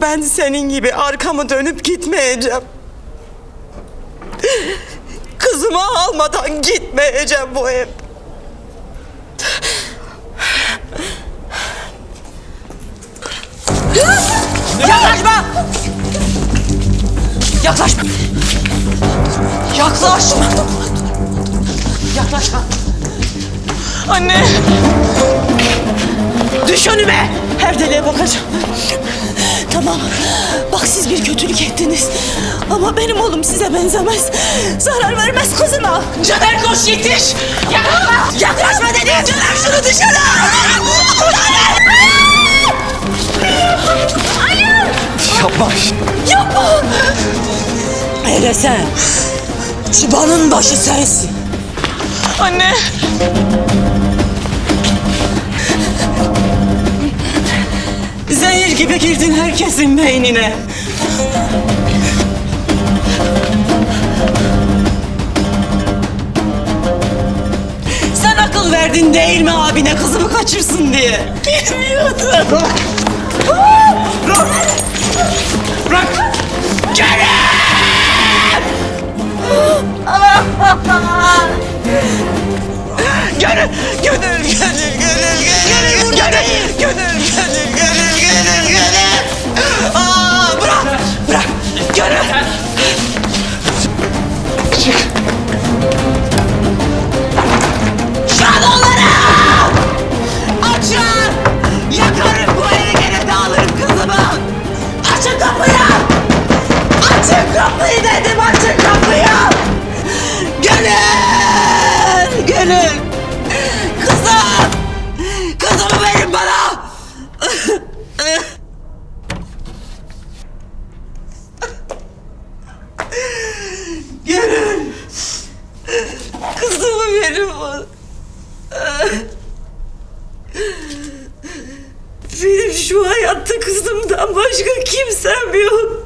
Ben senin gibi arkamı dönüp gitmeyeceğim. Kızımı almadan gitmeyeceğim bu ev. Yaklaşma! Yaklaşma! Yaklaşma! Yaklaşma! Anne! Düş önüme! Her deliğe bakacağım. Tamam. Bak siz bir kötülük ettiniz. Ama benim oğlum size benzemez. Zarar vermez kızına. Caner koş yetiş! Yaklaşma! Yaklaşma dedim! Caner şunu dışarı! Yapma. Yapma! Hele sen. Çıbanın başı sensin. Anne! Zehir gibi girdin herkesin beynine. Sen akıl verdin değil mi abine kızımı kaçırsın diye? Bilmiyordum. Gönül, gönül, gönül, gönül, kapıyı dedim, açın kapıyı! Gönül! Gönül! Kızım! Kızımı verin bana! Gönül! Kızımı verin bana! Benim şu hayatta kızımdan başka kimsem yok.